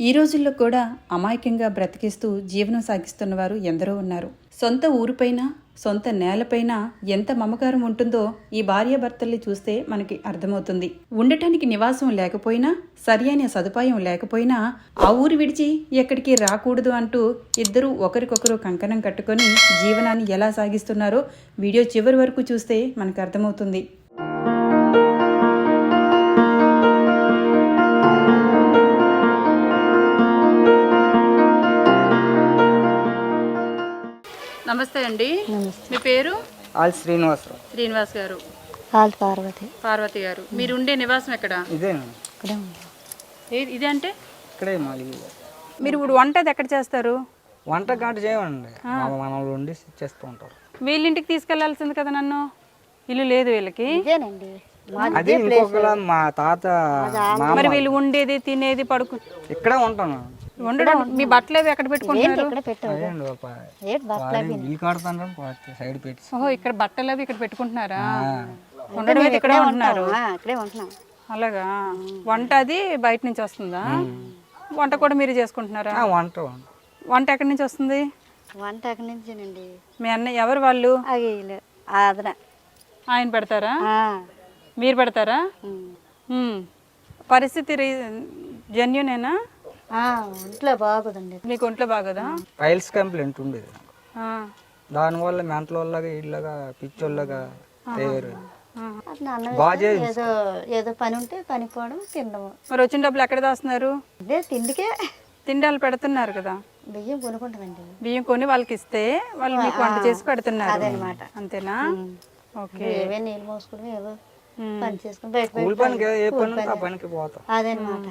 ఈ రోజుల్లో కూడా అమాయకంగా బ్రతికిస్తూ జీవనం సాగిస్తున్న వారు ఎందరో ఉన్నారు. సొంత ఊరిపైన సొంత నేలపైన ఎంత మమకారం ఉంటుందో ఈ భార్యాభర్తల్ని చూస్తే మనకి అర్థమవుతుంది. ఉండటానికి నివాసం లేకపోయినా సరియైన సదుపాయం లేకపోయినా ఆ ఊరు విడిచి ఎక్కడికి రాకూడదు అంటూ ఇద్దరూ ఒకరికొకరు కంకణం కట్టుకొని జీవనాన్ని ఎలా సాగిస్తున్నారో వీడియో చివరి వరకు చూస్తే మనకు అర్థమవుతుంది. నమస్తే అండి. మీ పేరు? ఆల్ శ్రీనివాసరావు. శ్రీనివాస్ గారు. పార్వతి. పార్వతి గారు. మీరు ఉండే నివాసం ఎక్కడ? ఇదే ఇక్కడే ఉంది. ఏ- ఇది అంటే? ఇక్కడే మీరు ఇప్పుడు వంట అది ఎక్కడ చేస్తారు? వంట గంట చేయమండి. మా మనవాళ్ళు వండి చేస్తూ ఉంటారు. వీళ్ళింటికి తీసుకెళ్ళాల్సింది కదా నన్ను? ఇల్లు లేదు వీళ్ళకి. ఇదేనండి. అది ఇంకొకలా మా తాత మా మరి వీళ్ళు ఉండేది తినేది పడుకు ఇక్కడే ఉంటాను. ఉండడం మీ బట్టలు అవి ఎక్కడ పెట్టుకుంటున్నారు? ఇక్కడ సైడ్ పెట్టి. ఓహో బట్టలు అవి ఇక్కడ పెట్టుకుంటున్నారా? ఉండడం అయితే ఇక్కడే ఉంటున్నారు. ఆ, ఇక్కడే ఉంటున్నాం. అలాగా? వంట అది బయట నుంచి వస్తుందా? వంట కూడా మీరు చేసుకుంటున్నారా? ఆ, వంట వంట. ఎక్కడి నుంచి వస్తుంది? వంట అక్కడి నుంచేనండి? మీ అన్నయ్య ఎవరు వాళ్ళు? ఆయన పెడతారా? ఆ, మీరు పెడతారా. పరిస్థితి రీ- జెన్యునేనా? ఒంట్లో బాగుందండి. మీకు ఒంట్లో బాగోదా? ఫైల్స్ కంప్లైంట్ ఉండేది. ఆ. దానివల్ల మెంటల్ వాళ్ళగా ఇళ్ళగా పిచ్చోళ్ళగా తయారు. ఏదో ఏదో పని ఉంటే పని పోవడం తినడము మరి వచ్చిన డబ్బులు ఎక్కడ దాస్తున్నారు? ఇదే తిండికే. తిండాలు పెడుతున్నారు కదా. బియ్యం కొనుక్కుంటామండి. బియ్యం కొని వాళ్ళకి ఇస్తే వాళ్ళు మీకు వంట చేసి పెడుతున్నారు. అదనమాట. అంతేనా? ఓకే. ఏవే నీళ్ళు మోసుకోవడం ఏవో. పని చేసుకుని బయట అదనమాట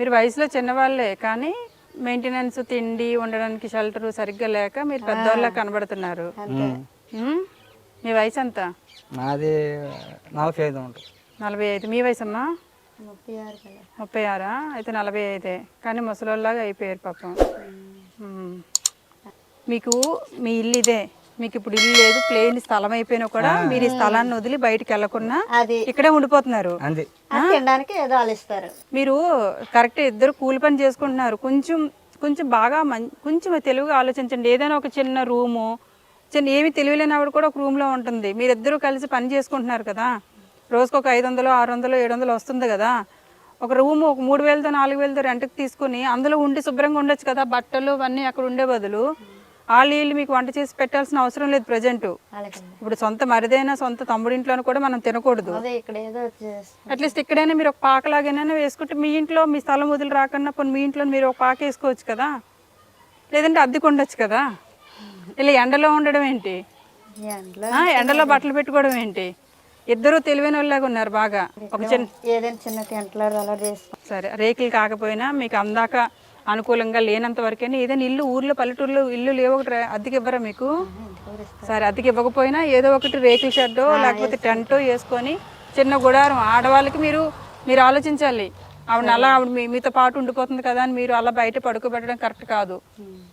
మీరు వయసులో చిన్నవాళ్ళే కానీ మెయింటెనెన్స్ తిండి ఉండడానికి షెల్టర్ సరిగ్గా లేక మీరు పెద్దవాళ్ళ కనబడుతున్నారు. ఉమ్. మీ వయసు ఎంత నాది నలభై ఐదు ఉంటుంది. నలభై ఐదు. మీ వయసు అమ్మా ముప్పై ఆరు కదా. ముప్పై ఆరా? అయితే నలభై ఐదే. కానీ ముసలోళ్ళలాగా అయిపోయారు పాపం. ఉమ్. మీకు మీ ఇల్లు ఇదే. మీకు ఇప్పుడు ఇల్లు లేదు ప్లేన్ స్థలం అయిపోయినా కూడా మీరు ఈ స్థలాన్ని వదిలి బయటికి వెళ్ళకుండా అది. ఇక్కడే ఉండిపోతున్నారు. తినడానికి ఏదో మీరు కరెక్ట్ ఇద్దరు కూలి పని చేసుకుంటున్నారు. కొంచెం కొంచెం బాగా మం కొంచెం తెలివిగా ఆలోచించండి. ఏదైనా ఒక చిన్న రూము చిన్న ఏమి తెలియలేని ఆవిడ కూడా ఒక రూమ్లో ఉంటుంది. మీరిద్దరూ కలిసి పని చేసుకుంటున్నారు కదా. రోజుకు ఒక ఐదు వందలు ఆరు వందలు ఏడు వందలు వస్తుంది కదా. ఒక రూము ఒక మూడు వేలతో నాలుగు వేలతో రెంట్కి తీసుకుని అందులో ఉండి శుభ్రంగా ఉండొచ్చు కదా. బట్టలు అవన్నీ అక్కడ ఉండే బదులు. వాళ్ళు వీళ్ళు మీకు వంట చేసి పెట్టాల్సిన అవసరం లేదు ప్రజెంట్. ఇప్పుడు సొంత మరిదైనా సొంత తమ్ముడింట్లోనూ కూడా మనం తినకూడదు. అట్లీస్ట్ ఇక్కడైనా మీరు ఒక పాకలాగైనా వేసుకుంటే మీ ఇంట్లో మీ స్థలం వదిలి రాకన్నా పోనీ మీ ఇంట్లో మీరు ఒక పాక వేసుకోవచ్చు కదా? లేదంటే అద్దెకు ఉండొచ్చు కదా? ఇలా ఎండలో ఉండడం ఏంటి? ఎండలో బట్టలు పెట్టుకోవడం ఏంటి? ఇద్దరు తెలివైన వాళ్ళగా ఉన్నారు బాగా. ఒక చిన్న ఏదైనా చిన్న సరే రేకులు కాకపోయినా మీకు అందాక అనుకూలంగా లేనంత వరకైనా ఏదైనా ఇల్లు ఊర్లో పల్లెటూరులో ఇల్లు లేవు ఒకటి అద్దెకి ఇవ్వరా మీకు? సరే అద్దెకి ఇవ్వకపోయినా ఏదో ఒకటి రేకుల షెడ్డో లేకపోతే టెంటో వేసుకొని చిన్న గుడారం. ఆడవాళ్ళకి మీరు మీరు ఆలోచించాలి. ఆవిడ అలా ఆవిడ మీ మీతో పాటు ఉండిపోతుంది కదా అని మీరు అలా బయట పడుకోబెట్టడం కరెక్ట్ కాదు.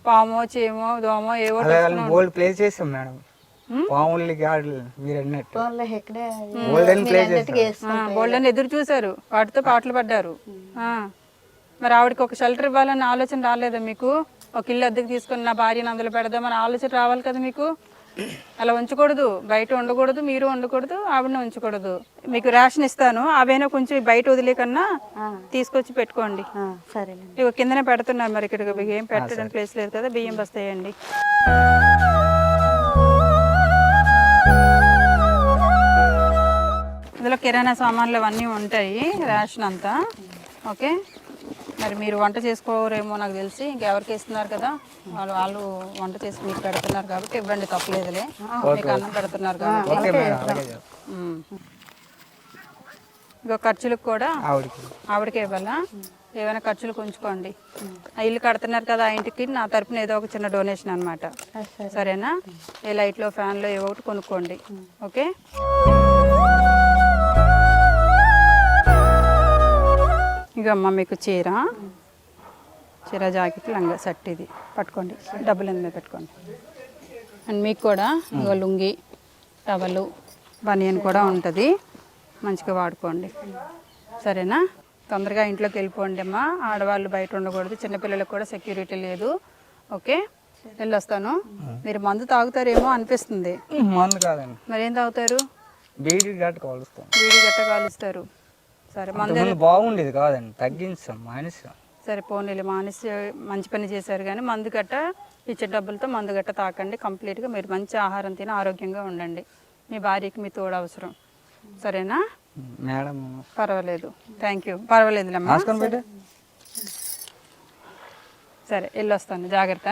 పామో చీమో దోమో ఏవో అలా బోల్డ్ ప్లే చేసాం మేడం. మీరు అన్నట్టు. గోల్డెన్ బోల్డని ఎదురు చూశారు. వాటితో పాటలు పడ్డారు. ఆ. మరి ఆవిడకి ఒక షెల్టర్ ఇవ్వాలన్న ఆలోచన రాలేదా మీకు? ఒక ఇల్లు అద్దెకి తీసుకొని నా భార్యను అందులో పెడదామని ఆలోచన రావాలి కదా మీకు? అలా ఉంచకూడదు. బయట ఉండకూడదు మీరు ఉండకూడదు ఆవిడని ఉంచకూడదు. మీకు రేషన్ ఇస్తాను. అవైనా కొంచెం బయట వదిలే కన్నా తీసుకొచ్చి పెట్టుకోండి. సరేనండి. ఇక కిందనే పెడుతున్నారు మరి ఇక్కడ ఏం పెట్టడానికి ప్లేస్ లేదు కదా బియ్యం బస్తాయండి. ఇందులో కిరాణా సామాన్లు అవన్నీ ఉంటాయి రేషన్ అంతా. ఓకే? మరి మీరు వంట చేసుకోరేమో నాకు తెలిసి ఇంకెవరికి ఇస్తున్నారు కదా వాళ్ళు వాళ్ళు వంట చేసి మీకు పెడుతున్నారు కాబట్టి ఇవ్వండి తప్పలేదులే. మీకు అన్నం పెడుతున్నారు కాబట్టి. ఇక ఖర్చులకు కూడా ఆవిడకి. ఆవిడకే ఇవ్వాలా? ఏమైనా ఖర్చులు ఉంచుకోండి. ఆ ఇల్లు కడుతున్నారు కదా ఆ ఇంటికి నా తరపున ఏదో ఒక చిన్న డొనేషన్ అనమాట సరేనా? ఏ లైట్లో ఫ్యాన్లో ఏవో ఒకటి కొనుక్కోండి. ఓకే? ఇక అమ్మ మీకు చీర. చీర జాకెట్ లంగా సెట్ ఇది. పట్టుకోండి. డబ్బులు ఎందుకు పెట్టుకోండి? అండ్ మీకు కూడా ఇగో లుంగి టవలు బనియన్ కూడా ఉంటుంది. మంచిగా వాడుకోండి. సరేనా? తొందరగా ఇంట్లోకి వెళ్ళిపోండి అమ్మా. ఆడవాళ్ళు బయట ఉండకూడదు. చిన్నపిల్లలకు కూడా సెక్యూరిటీ లేదు. ఓకే? వెళ్ళొస్తాను. మీరు మందు తాగుతారేమో అనిపిస్తుంది. మందు కాదండి. మరేం తాగుతారు? బీడీ గట్ట కాలుస్తారు. సరే మందు బాగుండేది కాదండి తగ్గించాం మానేసాం. సరే పోనీలు మానేసి మంచి పని చేశారు కానీ మందు గట్ట ఇచ్చే డబ్బులతో మందు గట్ట తాకండి కంప్లీట్గా మీరు మంచి ఆహారం తిని ఆరోగ్యంగా ఉండండి. మీ భార్యకి మీ తోడు అవసరం. సరేనా? మేడం పర్వాలేదు. థ్యాంక్ యూ పెట్టే. సరే వెళ్ళొస్తాను. జాగ్రత్త.